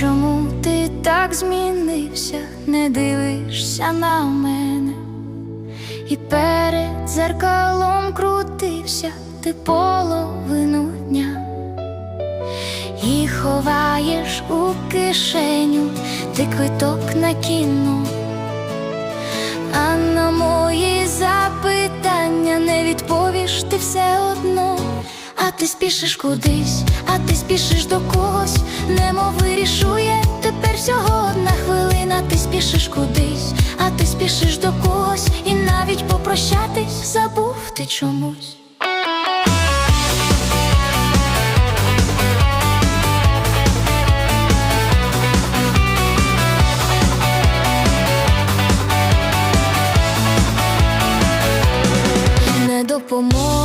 чому ти так змінився, не дивишся на мене, і перед зеркалом крутився. Ти половину дня, і ховаєш у кишеню. Ти квиток на кіно. ти спішиш кудись, а ти спішиш до когось, немо вирішує, тепер всього одна хвилина, ти спішиш кудись, а ти спішиш до когось, і навіть попрощатись забув ти чомусь. Допоможе.